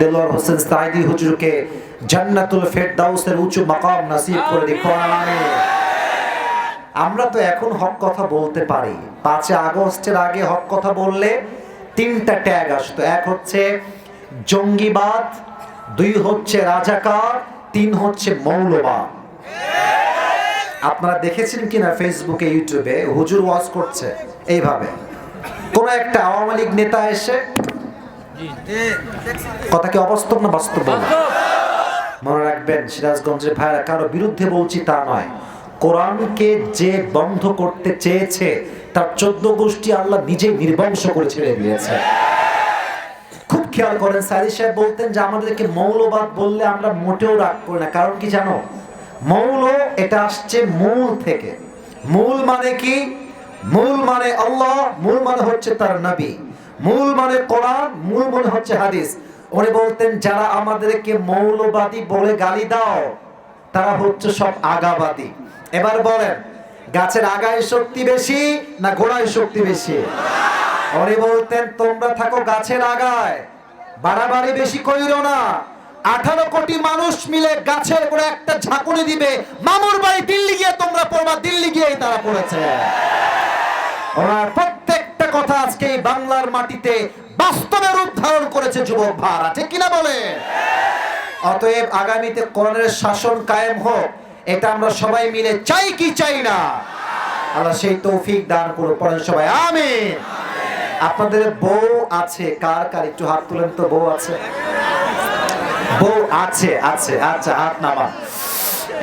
দেলোয়ার হোসেন সাইদি হুজুরকে জান্নাতুল ফেরদাউসের উঁচু মাকাম নসিব করে দিক। আমরা তো এখন হক কথা বলতে পারি। পাঁচে আগস্টের আগে হক কথা বললে তিনটা ট্যাগ আসতো। এক হচ্ছে জঙ্গিবাদ, দুই হচ্ছে রাজাকার, তিন হচ্ছে মৌলবাদ। আপনারা দেখেছেন কিনা ফেসবুকে, ইউটিউবে? হুজুর ওয়াজ করছে। এইভাবে। কোন একটা আওয়ামী লীগ নেতা এসে কথা কি অবাস্তব না বাস্তব? মনে রাখবেন, সিরাজগঞ্জের ভাইরা কারও বিরুদ্ধে বলছি তা নয়। কোরআনকে যে বন্ধ করতে চেয়েছে, তার চোদ্দ গোষ্ঠী আল্লাহ নিজেই নির্বংশ করে ছেড়ে দিয়েছে। খুব খেয়াল করেন সারি সাহেব বলতেন যে, আমাদেরকে মৌলবাদ বললে আমরা মোটেও রাগ করি না। কারণ কি জানো? মৌল, এটা আসছে মূল থেকে। মূল মানে কি? মূল মানে আল্লাহ, মূল মানে হচ্ছে তার নবী। মূল মানে কোরআন, মূল মানে হচ্ছে হাদিস। উনি বলতেন, যারা আমাদেরকে মৌলবাদী বলে গালি দাও, তারা হচ্ছে সব আগাবাদী। এবার বলেন, গাছের আগায় শক্তি বেশি না গোড়ায় শক্তি বেশি? উনি বলতেন, তোমরা থাকো গাছের আগায়, বাড়াবাড়ি বেশি কইরো না। আঠারো কোটি মানুষ মিলে গাছের উপরে একটা ঝাঁকুনি দিবে। মামুর বাড়ি দিল্লি গিয়ে তোমরা পড়বা, দিল্লি গিয়েই তারা পড়েছে। প্রত্যেকটা কথা আজকে বাংলার মাটিতে বাস্তবে রূপ ধারণ করেছে যুবক ভাড়া। ঠিক কিনা বলে? অতএব আগামীতে কোরআনের শাসন কায়েম হোক, এটা আমরা সবাই মিলে চাই কি চাই না। আল্লাহ সেই তৌফিক দান করো পড়েন সবাই, আমিন। আপনাদের বউ আছে, কার কার? একটু হাত তুলেন তো, বউ আছে? বউ আছে আছে আচ্ছা হাত নামা।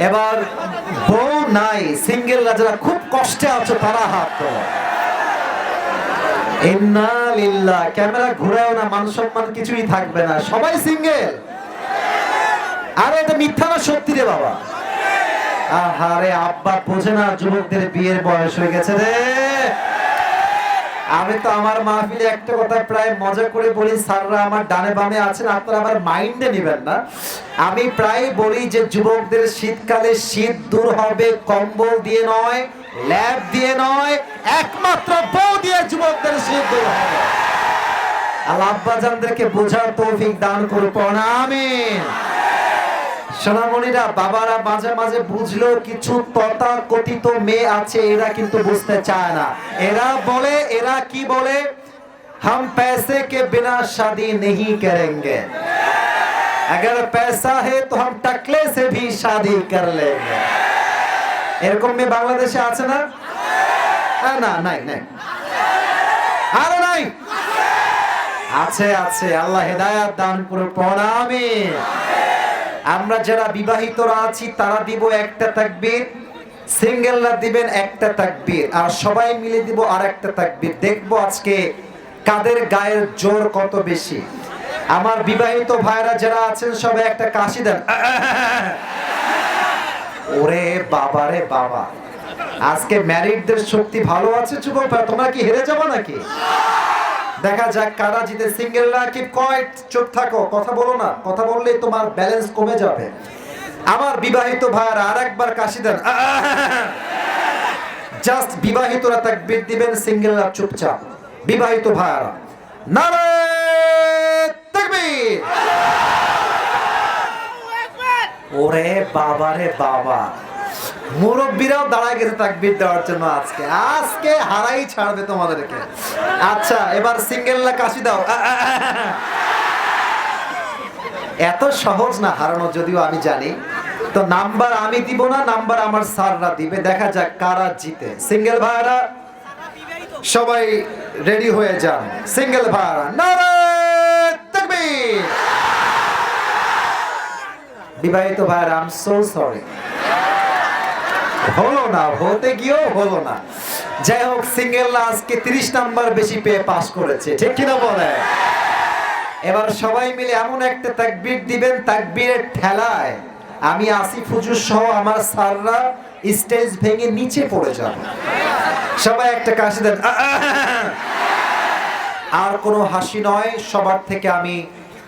এবার বউ নাই, সিঙ্গেল যারা খুব কষ্টে আছো, তারা হাত তোলো। ইন্না লিল্লাহ। ক্যামেরা ঘুরাও না, মান সম্মান কিছুই থাকবে না। সবাই সিঙ্গেল। এটা মিথ্যা না সত্যি রে বাবা। আহারে আব্বা বোঝে না যুবকদের বিয়ের বয়স হয়ে গেছে রে। আমি তো আমার মাহফিলে একটা কথা প্রায় মজা করে বলি, স্যাররা আমার ডানে বামে আছেন, আপনারা আমার মাইন্ডে নেবেন না। আমি প্রায় বলি যে যুবকদের শীতকালে শীত দূর হবে, কম্বল দিয়ে নয় ল্যাব দিয়ে নয় একমাত্র বউ দিয়ে যুবকদের শীত দূর হবে আল্লাহ আব্বাজানদেরকে বোঝার তৌফিক দান করুন আমিন সোনামণিরা বাবারা মাঝে মাঝে বুঝলো কিছু তথা কথিত মেয়ে আছে এরা কিন্তু বুঝতে চায় না এরা বলে এরা কি বলে हम पैसे के बिना शादी नहीं करेंगे अगर पैसा है तो हम टकले से भी शादी कर लेंगे এরকম মেয়ে বাংলাদেশে আছে না? না, নাই নাই। আরে নাই? আছে আছে। আল্লাহ হেদায়াত দান করে প্রণামী আমরা যারা বিবাহিতরা আছি, তারা দিব একটা তাকবীর, সিঙ্গেলরা দিবেন একটা তাকবীর, আর সবাই মিলে দিব আর একটা তাকবীর। দেখব আজকে কাদের গায়ের জোর কত বেশি। আমার বিবাহিত ভাইরা যারা আছেন, সবাই একটা কাশি দেন। ওরে বাবা রে বাবা। আজকে ম্যারিডদের শক্তি ভালো আছে যুবক ভাই, তোমরা কি হেরে যাব নাকি? দেখা যাক কারা জিতে। সিঙ্গেলরা কি কয়েট চুপ থাকো কথা বলো না। কথা বললেই তোমার ব্যালেন্স কমে যাবে। আমার বিবাহিত ভাইয়ারা আর একবার কাশি দেন। জাস্ট বিবাহিতরা তাকবীর দিবেন সিঙ্গেলরা চুপচাপ। বিবাহিত ভাইয়ারা নারে তাকবীর! ওরে বাবা রে বাবা। মুরব্বীরাও দাঁড়ায় গেছে তাকবীর দেওয়ার জন্য আজকে। আজকে হারাই ছাড়বে তোমাদেরকে। আচ্ছা এবার সিঙ্গেল না কাশি দাও। এত সহজ না হারানো, যদিও আমি জানি। তো নাম্বার আমি দিব না, নাম্বার আমার স্যাররা দিবে। দেখা যাক কারা জিতে। সিঙ্গেল ভাইরা, সবাই রেডি হয়ে যান। সিঙ্গেল ভাইরা, নারে তাকবীর বিবাহিত ভাইরা আই এম সো সরি হলো না, হতে গিয়েও হলো না। যাই হোক সিঙ্গেল আজকে তিরিশ নাম্বার বেশি পেয়ে পাস করেছে, ঠিক কিনা বলে? এবার সবাই মিলে এমন একটা তাকবীর দিবেন, তাকবীরের ঠেলায় আমি আসিফ হুজুর সহ আমার স্যাররা স্টেজ ভেঙে নিচে পড়ে যাব। সবাই একটা কাশি দেন। আর কোনো হাসি নয়, সবার থেকে আমি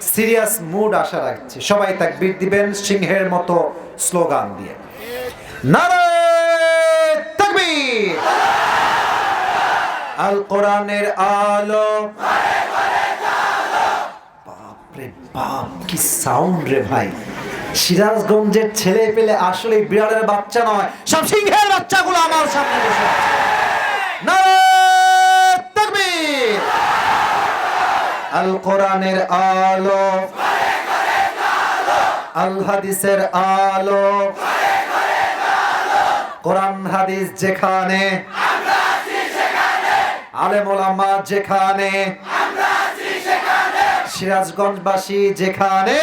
সিরিয়াস মুড আশা রাখছি। সবাই তাকবীর দিবেন সিংহের মতো স্লোগান দিয়ে। আল কোরআনের আলো। বাপ, কি সাউন্ড রে ভাই। সিরাজগঞ্জের ছেলে পেলে আসলে বিড়ালের বাচ্চা নয়। সব সিংহের বাচ্চাগুলো আমার সামনে বসে আল কোরআনের আলো। আল হাদিসের আলো। কোরআন, হাদিস যেখানে আলেম যেখানে, সিরাজগঞ্জবাসী যেখানে,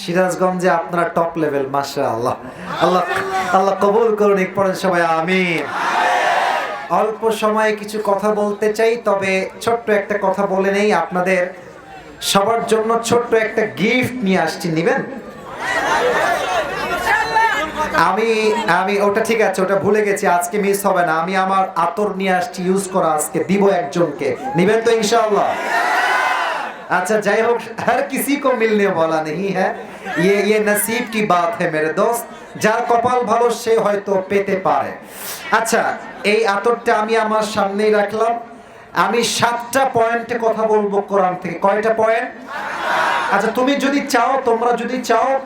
সিরাজগঞ্জে আপনারা টপ লেভেল মাসা আল্লাহ আল্লাহ আল্লাহ কবুল করুন এক পরে সবাই, আমিন। অল্প সময়ে কিছু কথা বলতে চাই তবে ছোট্ট একটা কথা বলে নেই আপনাদের সবার জন্য ছোট্ট একটা গিফট নিয়ে আসছি নিবেন আমি আমি ওটা ঠিক আছে ওটা ভুলে গেছি আজকে মিস হবে না আমি আমার আতর নিয়ে আসছি ইউজ করা আজকে দিব একজনকে নিবেন তো ইনশাআল্লাহ अच्छा जय हो हर किसी को मिलने वाला नहीं है ये ये नसीब की बात है मेरे दोस्त যার কপাল ভালো সে হয়তো পেতে পারে। আচ্ছা এই আতরটা আমি আমার সামনেই রাখলাম। আমি সাতটা পয়েন্টে কথা বলব কোরআন থেকে। কয়টা পয়েন্ট আচ্ছা তুমি যদি চাও, তোমরা যদি চাও,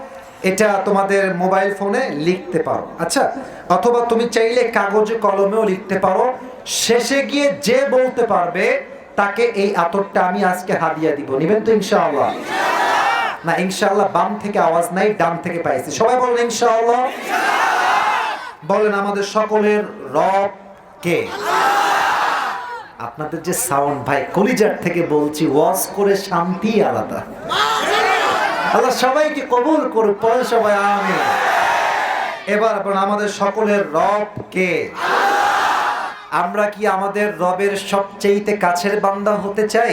এটা তোমাদের মোবাইল ফোনে লিখতে পারো। আচ্ছা অথবা তুমি চাইলে কাগজে কলমেও লিখতে পারো। শেষে গিয়ে যে বলতে পারবে, তাকে এই আতরটা আমি আজকে হাদিয়া দিব। নিবেন তো ইনশাআল্লাহ? না, ইনশাআল্লাহ বাম থেকে আওয়াজ নাই, ডান থেকে পাইছি। সবাই বলেন ইনশাআল্লাহ। বলেন আমাদের সকলের রব কে? আপনাদের যে সাউন্ড, ভাই, কলিজার থেকে বলছি, ওয়াজ করে শান্তি আলাদা। আল্লাহ সবাইকে কবুল করুক পরে সবাই আমি এবার আমাদের সকলের রব কে? আমরা কি আমাদের রবের সবচেয়েতে কাছের বান্দা হতে চাই?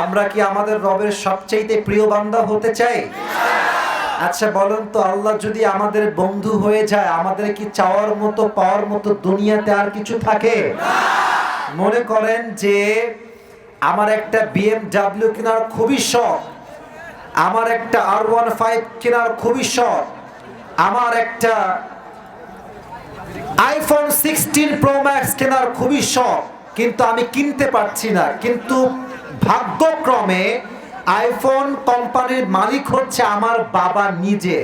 আমরা কি আমাদের রবের সবচেয়েতে প্রিয় বান্দা হতে চাই? আচ্ছা বলেন তো, আল্লাহ যদি আমাদের বন্ধু হয়ে যায়, আমাদের কি চাওয়ার মতো, পাওয়ার মতো দুনিয়াতে আর কিছু থাকে? মনে করেন যে আমার একটা বিএমডাব্লিউ কেনার খুবই শখ, আমার একটা আর ওয়ান ফাইভ কেনার খুবই শখ, আমার একটা আইফোন সিক্সটিন প্রো ম্যাক্স কেনার খুবই শখ, কিন্তু আমি কিনতে পারছি না। কিন্তু ভাগ্যক্রমে আইফোন কোম্পানির মালিক হচ্ছে আমার বাবা নিজে।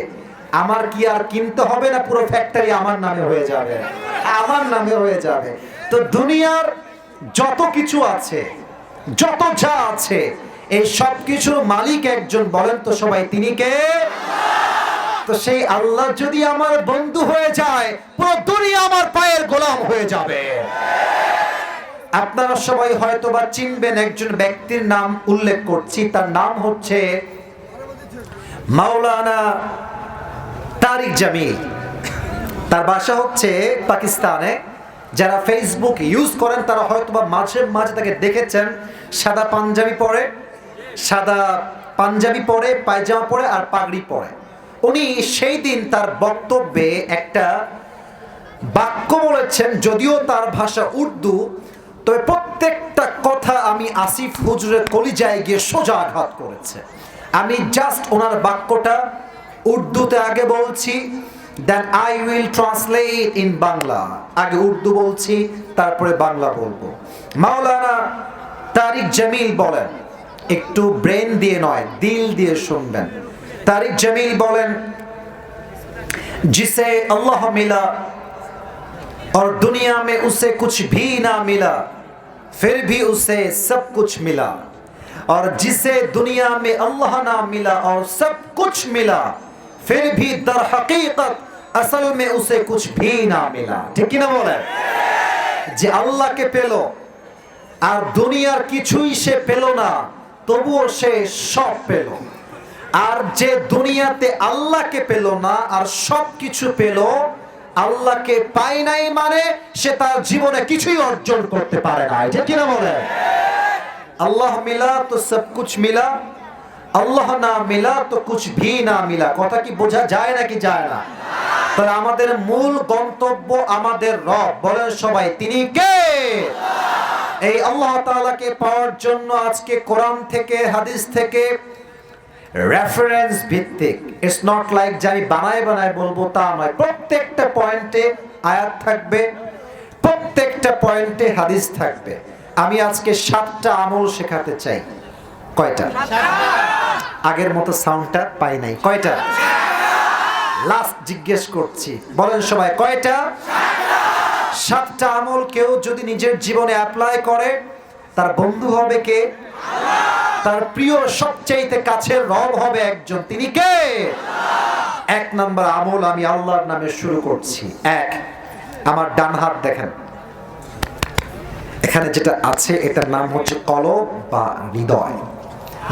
আমার কি আর কিনতে হবে না পুরো ফ্যাক্টরি আমার নামে হয়ে যাবে? আমার নামে হয়ে যাবে। তো দুনিয়ার যত কিছু আছে, যত যা আছে, এই সব কিছুর মালিক একজন বলেন তো সবাই, তিনি কে? তো সেই আল্লাহ যদি আমার বন্ধু হয়ে যায়, পুরো দুনিয়া আমার পায়ের গোলাম হয়ে যাবে। আপনারা সবাই হয়তো বা চিনবেন একজন ব্যক্তির নাম উল্লেখ করছি। তার নাম হচ্ছে মাওলানা তারিক জামিল। তার বাসা হচ্ছে পাকিস্তানে। যারা ফেসবুক ইউজ করেন, তারা হয়তো বা মাঝে মাঝে তাকে দেখেছেন। সাদা পাঞ্জাবি পরে, সাদা পাঞ্জাবি পরে, পায়জামা পরে আর পাগড়ি পরে। উনি সেই দিন তার বক্তব্যে একটা বাক্য বলেছেন, যদিও তার ভাষা উর্দু তবে প্রত্যেকটা কথা আমি আসিফ হুজুরের কলিজায় গিয়ে সোজা আঘাত করেছে আমি জাস্ট ওনার বাক্যটা উর্দুতে আগে বলছি then I will translate in Bangla আগে উর্দু বলছি তারপরে বাংলা বলবো মাওলানা তারিক জামিল বলেন একটু ব্রেন দিয়ে নয় দিল দিয়ে শুনবেন तारिक जमील बोलन जिसे अल्लाह मिला और दुनिया में उसे कुछ भी ना मिला फिर भी उसे सब कुछ मिला और जिसे दुनिया में अल्लाह ना मिला और सब कुछ मिला फिर भी दर हकीकत असल में उसे कुछ भी ना मिला ठीक ना बोले যে আল্লাহকে পেল আর দুনিয়ার কিছুই সে পেল না তবুও সে সব পেল আর যে দুনিয়াতে আল্লাহকে পেল না আর সব কিছু পেল আল্লাহকে পায় নাই মানে সে তার জীবনে কিছুই অর্জন করতে পারে না এটা কিনা বলে? আল্লাহ মিলা তো সব কুছ মিলা, আল্লাহ না মিলা তো কুছ ভি না মিলা। কথা কি বোঝা যায় নাকি যায় না? তাহলে আমাদের মূল গন্তব্য আমাদের রব। বলেন সবাই, তিনি কে? এই আল্লাহ তাআলাকে পাওয়ার জন্য আজকে কোরআন থেকে, হাদিস থেকে রেফারেন্স ভিত্তিক। ইটস নট লাইক যে আমি বানায় বানায় বলব তা নয়। প্রত্যেকটা পয়েন্টে আয়াত থাকবে, প্রত্যেকটা পয়েন্টে হাদিস থাকবে। আমি আজকে সাতটা আমল শেখাতে চাই। কয়টা? আগের মতো সাউন্ডটা পাই নাই। কয়টা? লাস্ট জিজ্ঞেস করছি। বলেন সবাই, কয়টা? সাতটা আমল কেউ যদি নিজের জীবনে অ্যাপ্লাই করে, তার বন্ধু হবে কে? তার প্রিয় সবচাইতে কাছের রব হবে একজন। তিনি কে? এক নাম্বার আমল আমি আল্লাহর নামে শুরু করছি। এক, আমার ডান হাত দেখেন। এখানে যেটা আছে, এটার নাম হচ্ছে কলব বা হৃদয়।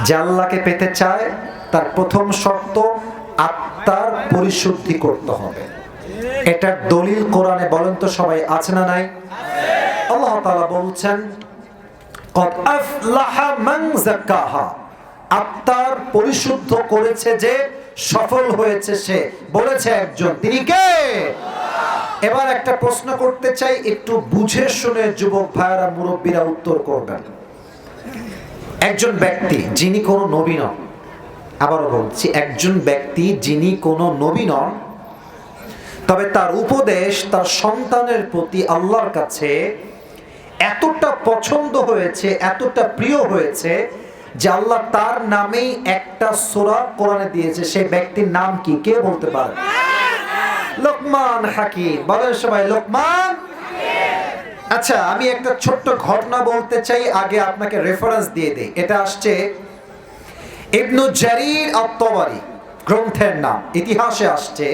যে আল্লাহকে পেতে চায়, তার প্রথম শর্ত আত্মার পরিশুদ্ধি করতে হবে। এটার দলিল কোরআনে বলেন তো সবাই আছে না নাই? আল্লাহ তাআলা বলছেন আত্মার পরিশুদ্ধ করেছে যে, সফল হয়েছে সে। বলেছে একজন, তিনি কে? এবার একটা প্রশ্ন করতে চাই, একটু বুঝে শুনে যুবক ভাইয়েরা, মুরব্বীরা উত্তর করবেন। একজন ব্যক্তি, যিনি কোনো নবী নন, আবারও বলছি, একজন ব্যক্তি যিনি কোনো নবী নন, তবে তার উপদেশ, তার সন্তানের প্রতি আল্লাহর কাছে এতটা পছন্দ হয়েছে, এতটা প্রিয় হয়েছে যে আল্লাহ তার নামেই একটা সোরা কোরআনে দিয়েছে। সেই ব্যক্তির নাম কি? কে বলতে পারে? লোকমান হাকিম। বলেন সবাই, লোকমান আচ্ছা আমি একটা ছোট্ট ঘটনা বলতে চাই, আগে আপনাকে রেফারেন্স দিয়ে দিই। এটা আসছে ইবনু জারির আত্মবারি গ্রন্থের নাম। ইতিহাসে আসছে,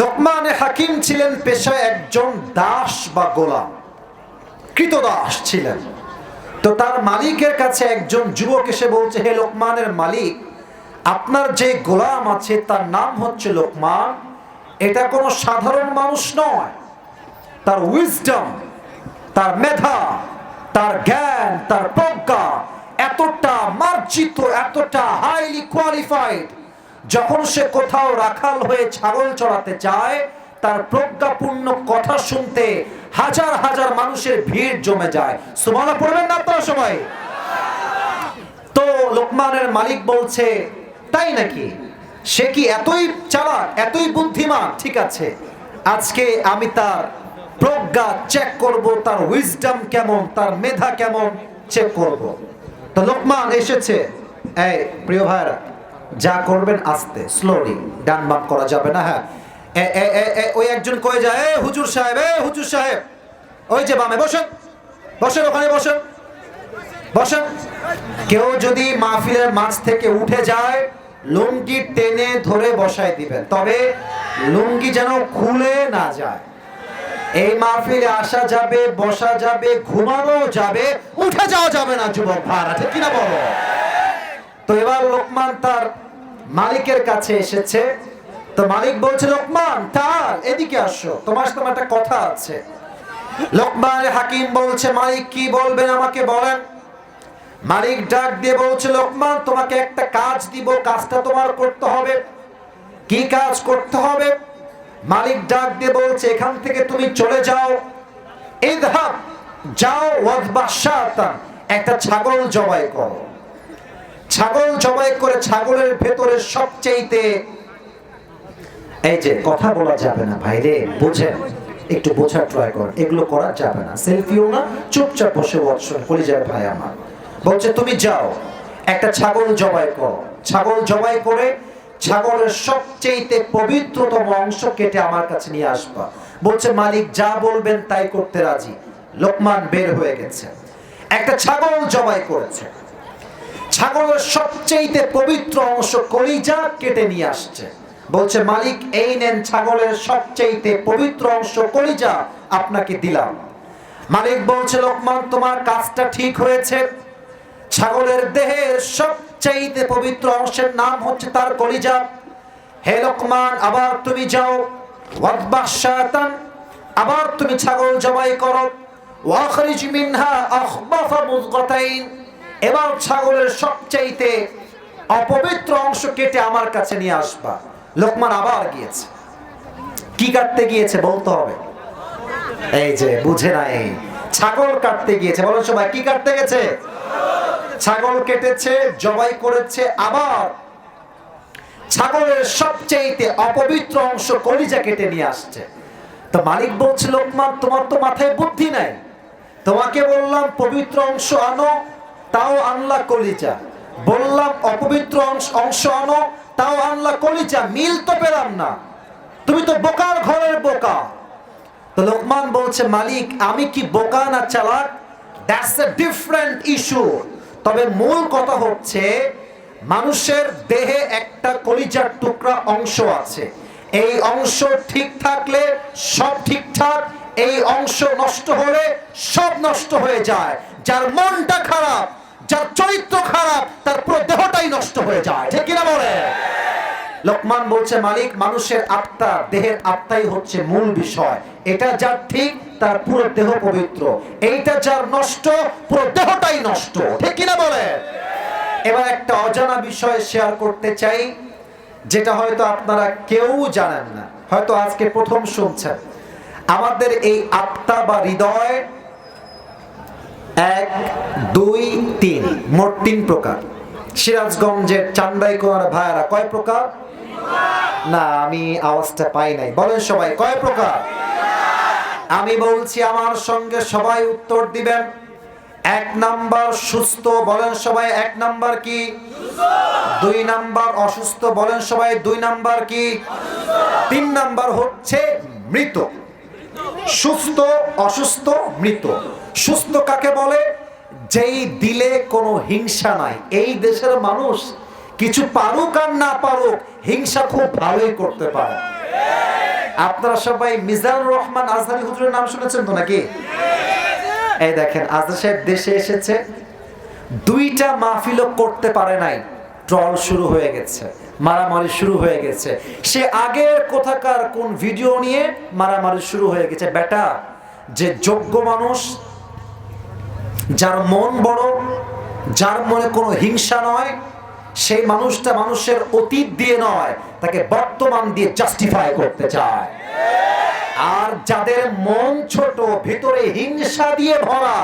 লোকমান হাকিম ছিলেন পেশায় একজন দাস বা গোলাম। কৃতদাস ছিলেন। তো তার মালিকের কাছে একজন যুবক এসে বলছে, হে লোকমানের মালিক, আপনার যে গোলাম আছে, তার নাম হচ্ছে লোকমান। এটা কোনো সাধারণ মানুষ নয়। তার উইজডম তার মেধা, তার জ্ঞান, তার প্রজ্ঞা এতটা মার্জিত, এতটা হাইলি কোয়ালিফাইড যখন সে কোথাও রাখাল হয়ে ছাগল চড়াতে যায় তার প্রজ্ঞাপূর্ণ কথা শুনতে হাজার হাজার মানুষের ভিড় জমে যায়। সুমানা পড়বেন না আপনারা সবাই? তো লোকমানের মালিক বলছে, তাই নাকি? সে কি এতই চালাক, এতই বুদ্ধিমান? ঠিক আছে, আজকে আমি তার প্রজ্ঞা চেক করব, তার উইজডম কেমন, তার মেধা কেমন চেক করব। তো লোকমান এসেছে, এই প্রিয় ভাইরা যা করবেন আস্তে স্লোলি ডান বাম করা যাবে না হ্যাঁ? ওই একজন কয়ে যায়, এ, হুজুর সাহেব, এ, হুজুর সাহেব। ওই যে বামে, বসেন। বসেন ওখানে, বসেন। বসেন। কেউ যদি মাহফিলের মাছ থেকে উঠে যায়, লুঙ্গি টেনে ধরে বসায় দিবেন। তবে লুঙ্গি যেন খুলে না যায়। এই মাহফিলে আসা যাবে, বসা যাবে, ঘুমানো যাবে, উঠে যাওয়া যাবে না, যুবক ভাড়া ঠিক কিনা বলো? তো এবার লোকমান তার মালিকের কাছে এসেছে। তো মালিক বলছে, লোকমান, তার, এদিকে আসো, তোমার সাথে একটা কথা আছে। লোকমান হাকিম বলছে, মালিক কি বলবেন আমাকে বলেন? মালিক ডাক দিয়ে বলছে, লোকমান, তোমাকে একটা কাজ দিব, কাজটা তোমার করতে হবে। কি কাজ করতে হবে? মালিক ডাক দিয়ে বলছে, এখান থেকে তুমি চলে যাও। ইদহাব, যাও ওয়াদবাশাতান একটা ছাগল জবাই করো। ছাগল জবাই করে ছাগলের ভেতরে সবচেয়েতে এই যে কথা বলা যাবে না, ভাইরে, বুঝেন, একটু বোঝার ট্রাই কর, এগুলো করা যাবে না। সেলফিও না, চুপচাপ বসে বৎসর কলিজার ভাই আমার। বলছে, তুমি যাও, একটা ছাগল জবাই করো। ছাগল জবাই করে ছাগলের সবচেয়েতে পবিত্রতম অংশ কেটে আমার কাছে নিয়ে আসবা। বলছে, মালিক যা বলবেন তাই করতে রাজি। লোকমান বের হয়ে গেছে। একটা ছাগল জবাই করেছে। ছাগলের সবচেয়েতে পবিত্র অংশ কলিজা কেটে নিয়ে আসছে। বলছে, মালিক, এই নেন ছাগলের সবচেয়েতে পবিত্র অংশ, কলিজা আপনাকে দিলাম। মালিক বলছে, লোকমান, তোমার কাজটা ঠিক হয়েছে। ছাগলের দেহের সবচেয়েতে পবিত্র অংশের নাম হচ্ছে তার কলিজা। হে লোকমান, আবার তুমি যাও। আবার তুমি ছাগল জবাই করো। মিনহা এবার ছাগলের সবচাইতে অপবিত্র অংশ কেটে আমার কাছে নিয়ে আসবা। লোকমান আবার গিয়েছে। কি কাটতে গিয়েছে বলতে হবে? এই যে বুঝে নাই। ছাগল কাটতে গিয়েছে। বলো সবাই, কি কাটতে গেছে? ছাগল কেটেছে, জবাই করেছে, আবার ছাগলের সবচেয়েতে অপবিত্র অংশ কলিজা কেটে নিয়ে আসছে। তো মালিক বলছে, লোকমান, তোমার তো মাথায় বুদ্ধি নাই। তোমাকে বললাম, পবিত্র অংশ আনো, তাও আনলা কলিজা। বললাম, অপবিত্র অংশ আনো, তাও আনলা কলিজা, মিল তো পেলাম না। তুমি তো বোকার ঘরের বোকা। তো লোকমান বলছে, মালিক, আমি কি বোকা না চালাক? দ্যাটস এ ডিফারেন্ট ইস্যু তবে মূল কথা হচ্ছে, মানুষের দেহে একটা কলিজার টুকরা অংশ আছে। এই অংশ ঠিক থাকলে সব ঠিকঠাক, এই অংশ নষ্ট হলে সব নষ্ট হয়ে যায়। যার মনটা খারাপ যার চরিত্র খারাপ, তার পুরো দেহটাই নষ্ট হয়ে যায়। ঠিক কিনা বলে? লোকমান বলছে, মালিক, মানুষের আত্মা, দেহের আত্মাই হচ্ছে মূল বিষয়। এটা যার ঠিক, তার পুরো দেহ পবিত্র। এইটা যার নষ্ট, পুরো দেহটাই নষ্ট। ঠিক কিনা বলে? এবার একটা অজানা বিষয় শেয়ার করতে চাই, যেটা হয়তো আপনারা কেউ জানেন না। হয়তো আজকে প্রথম শুনছেন। আমাদের এই আত্মা বা হৃদয় এক, দুই, তিন। মোট তিন প্রকার। সিরাজগঞ্জের চান্দাই কুমার ভাইয়ারা কয় প্রকার? না, আমি আওয়াজটা পাই নাই। বলেন সবাই, কয় প্রকার? আমি বলছি, আমার সঙ্গে সবাই উত্তর দিবেন। এক নাম্বার সুস্থ, বলেন সবাই, এক নাম্বার কি? দুই নাম্বার অসুস্থ, বলেন সবাই, দুই নাম্বার কি? তিন নাম্বার হচ্ছে মৃত। সুস্থ, অসুস্থ, মৃত। সুস্থ কাকে বলে? যেই দিলে কোনো হিংসা নাই। এই দেশের মানুষ কিছু পারুক আর না পারুক, হিংসা খুব ভালোই করতে পারে। আপনারা সবাই মিজানুর রহমান আজহারি হুজুরের নাম শুনেছেন তো নাকি? এই দেখেন, আজহার সাহেব দেশে এসেছে। দুইটা মাহফিলও করতে পারে নাই। ট্রল শুরু হয়ে গেছে। মারামারি শুরু হয়ে গেছে। সে আগের কোথাকার কোন ভিডিও নিয়ে মারামারি শুরু হয়ে গেছে? বেটা, যে যোগ্য মানুষ, যার মন বড়, যার মনে কোনো হিংসা নয়, সেই মানুষটা মানুষের অতীত দিয়ে নয়, তাকে বর্তমান দিয়ে জাস্টিফাই করতে চায়। আর যাদের মন ছোট, ভিতরে হিংসা দিয়ে ভরা,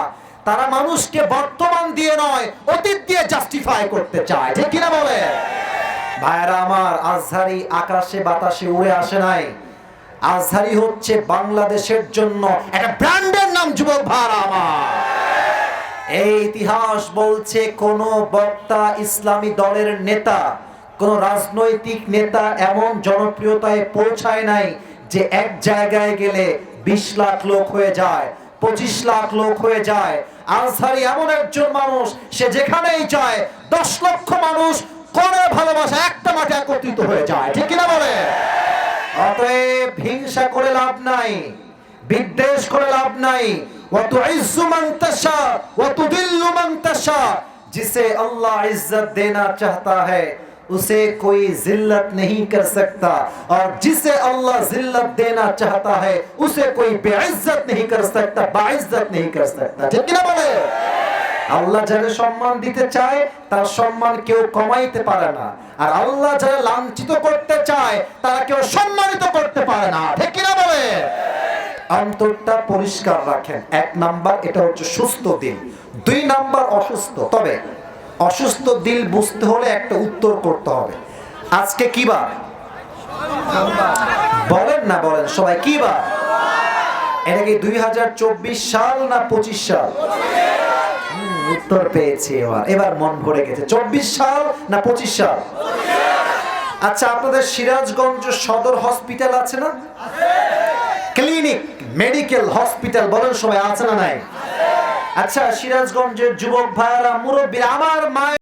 তারা মানুষকে বর্তমান দিয়ে নয়, অতীত দিয়ে জাস্টিফাই করতে চায়। ঠিক কিনা বলে ভাইরা আমার আজহারি আকাশে বাতাসে উড়ে আসে নাই। আজহারি হচ্ছে বাংলাদেশের জন্য একটা ব্র্যান্ডের নাম, যুবক ভাইরা আমার। এই ইতিহাস বলছে কোন বক্তা ইসলামী দলের নেতা, কোন রাজনৈতিক নেতা এমন জনপ্রিয়তায় পৌঁছায় নাই যে এক জায়গায় গেলে বিশ লাখ লোক হয়ে যায়, পঁচিশ লাখ লোক হয়ে যায়। আনসারি এমন একজন মানুষ, সে যেখানেই যায় দশ লক্ষ মানুষ করে ভালোবাসা একটা মাঠে একত্রিত হয়ে যায় ঠিক কিনা বলে অতএব হিংসা করে লাভ নাই বিদ্বেষ করে লাভ নাই وتعز من تشاء وتذل من تشاء जिसे अल्लाह इज्जत देना चाहता है उसे कोई जिल्लत नहीं कर सकता और जिसे अल्लाह जिल्लत देना चाहता है उसे कोई बेइज्जत नहीं कर सकता बाइज्जत नहीं कर सकता ঠিক না বলে আল্লাহ যারা সম্মান দিতে চায়, তার সম্মান কেউ কমাইতে পারে না। আর আল্লাহ যারা লাঞ্ছিত করতে চায়, তারা কেউ সম্মানিত করতে পারে না। ঠিক কিনা বলে? অন্তরটা পরিষ্কার রাখেন। এক নাম্বার, এটা হচ্ছে সুস্থ দিল। দুই নাম্বার, অসুস্থ। তবে অসুস্থ দিল বুঝতে হলে একটা উত্তর করতে হবে। আজকে কি বার? বলেন না, বলেন। সবাই কি বার? এটা কি দুই হাজার চব্বিশ সাল না পঁচিশ সাল? উত্তর পেয়েছি এবার। এবার মন ভরে গেছে। চব্বিশ সাল না পঁচিশ সাল? আচ্ছা আপনাদের সিরাজগঞ্জ সদর হসপিটাল আছে না? ক্লিনিক, মেডিকেল হসপিটাল বলেন সময় আছে না নাই? আচ্ছা সিরাজগঞ্জের যুবক ভাইয়ারা, মুরব্বী, আমার মায়ের